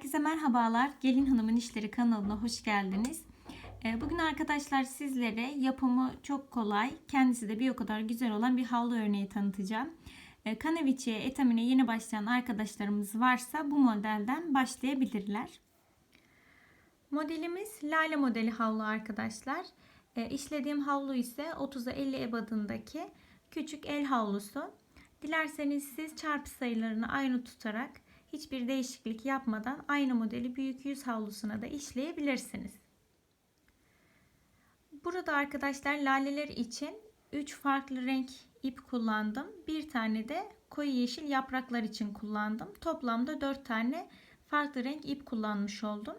Herkese merhabalar. Gelin Hanım'ın İşleri kanalına hoş geldiniz. Ee, Bugün arkadaşlar sizlere yapımı çok kolay, kendisi de bir o kadar güzel olan bir havlu örneği tanıtacağım. Ee, Kanaviçe'ye, etamine yeni başlayan arkadaşlarımız varsa bu modelden başlayabilirler. Modelimiz lale modeli havlu arkadaşlar. Ee, İşlediğim havlu ise 30'a 50 ebadındaki küçük el havlusu. Dilerseniz siz çarpı sayılarını aynı tutarak hiçbir değişiklik yapmadan aynı modeli büyük yüz havlusuna da işleyebilirsiniz. Burada arkadaşlar laleler için 3 farklı renk ip kullandım. Bir tane de koyu yeşil yapraklar için kullandım. Toplamda 4 tane farklı renk ip kullanmış oldum.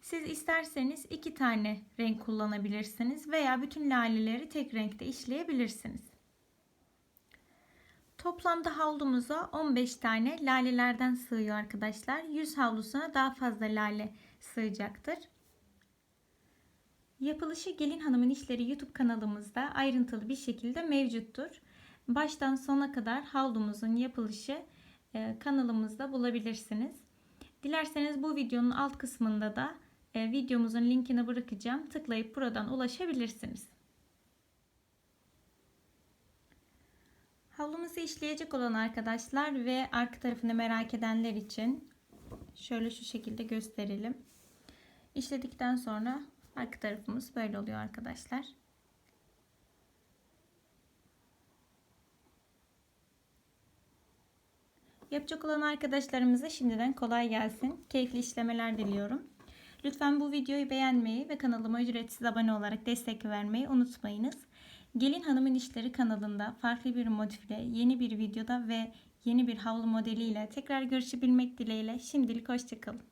Siz isterseniz 2 tane renk kullanabilirsiniz veya bütün laleleri tek renkte işleyebilirsiniz. Toplamda havlumuza 15 tane lalelerden sığıyor arkadaşlar. 100 havlusuna daha fazla lale sığacaktır. Yapılışı Gelin Hanım'ın İşleri YouTube kanalımızda ayrıntılı bir şekilde mevcuttur. Baştan sona kadar havlumuzun yapılışı e, kanalımızda bulabilirsiniz. Dilerseniz bu videonun alt kısmında da e, videomuzun linkini bırakacağım. Tıklayıp buradan ulaşabilirsiniz. Havlumuzu işleyecek olan arkadaşlar ve arka tarafını merak edenler için şöyle şu şekilde gösterelim. İşledikten sonra arka tarafımız böyle oluyor arkadaşlar. Yapacak olan arkadaşlarımıza şimdiden kolay gelsin. Keyifli işlemeler diliyorum. Lütfen bu videoyu beğenmeyi ve kanalıma ücretsiz abone olarak destek vermeyi unutmayınız. Gelin Hanım'ın İşleri kanalında farklı bir motifle yeni bir videoda ve yeni bir havlu modeliyle tekrar görüşebilmek dileğiyle şimdilik hoşçakalın.